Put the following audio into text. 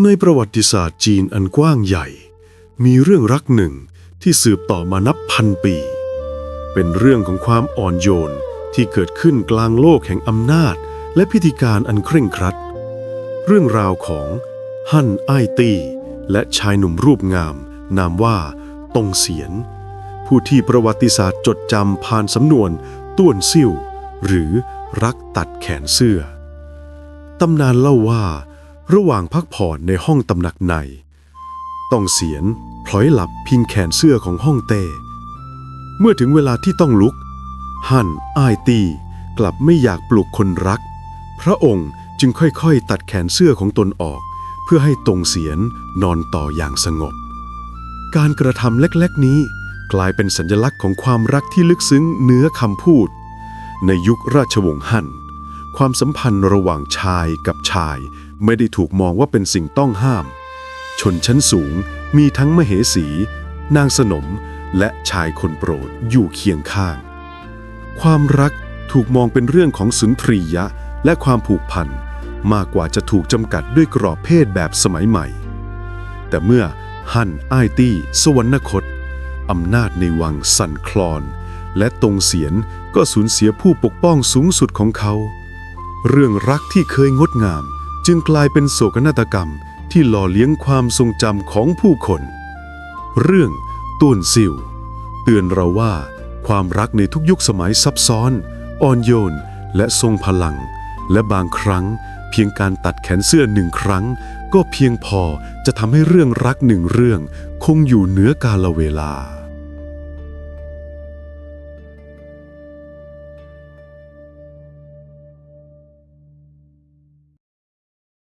ในประวัติศาสตร์จีนอันกว้างใหญ่ มีเรื่องรักหนึ่งที่สืบต่อมานับพันปี เป็นเรื่องของความอ่อนโยนที่เกิดขึ้นกลางโลกแห่งอำนาจ และพิธีการอันเคร่งครัด เรื่องราวของฮั่นอ้ายตี้และชายหนุ่มรูปงาม นามว่าตงเสียน ผู้ที่ประวัติศาสตร์จดจำผ่านสำนวนต้วนซิ่วหรือรักตัดแขนเสื้อ ตำนานเล่าว่า ระหว่างพักผ่อนในห้องตำหนักใน ต้องเสียนพลอยหลับพิงแขนเสื้อของห้องเต้ เมื่อถึงเวลาที่ต้องลุกฮั่นอ้ายตีกลับไม่อยากปลุกคนรัก พระองค์จึงค่อยๆ ตัดแขนเสื้อของตนออก เพื่อให้ตรงเสียนนอนต่ออย่างสงบ การกระทำเล็กๆนี้กลายเป็นสัญลักษณ์ของความรักที่ลึกซึ้งเหนือคำพูด ในยุคราชวงศ์ฮั่นความสัมพันธ์ระหว่างชายกับชาย ไม่ได้ถูกมองว่าเป็นสิ่งต้องห้าม ชนชั้นสูงมีทั้งมเหสี นางสนม และชายคนโปรดอยู่เคียงข้าง ความรักถูกมองเป็นเรื่องของสุนทรียะและความผูกพันมากกว่าจะถูกจำกัดด้วยกรอบเพศแบบสมัยใหม่ แต่เมื่อฮั่นอ้ายตี้ สวรรคตอำนาจในวังสั่นคลอน และตรงเสียนก็สูญเสียผู้ปกป้องสูงสุดของเขา เรื่องรักที่เคยงดงาม จึงกลายเป็นโศกนาฏกรรมที่หล่อเลี้ยงความทรงจำของผู้คน เรื่องต้วนซิวเตือนเราว่า ความรักในทุกยุคสมัยซับซ้อน อ่อนโยน และทรงพลัง และบางครั้ง เพียงการตัดแขนเสื้อหนึ่งครั้ง ก็เพียงพอจะทำให้เรื่องรักหนึ่งเรื่อง คงอยู่เหนือกาลเวลา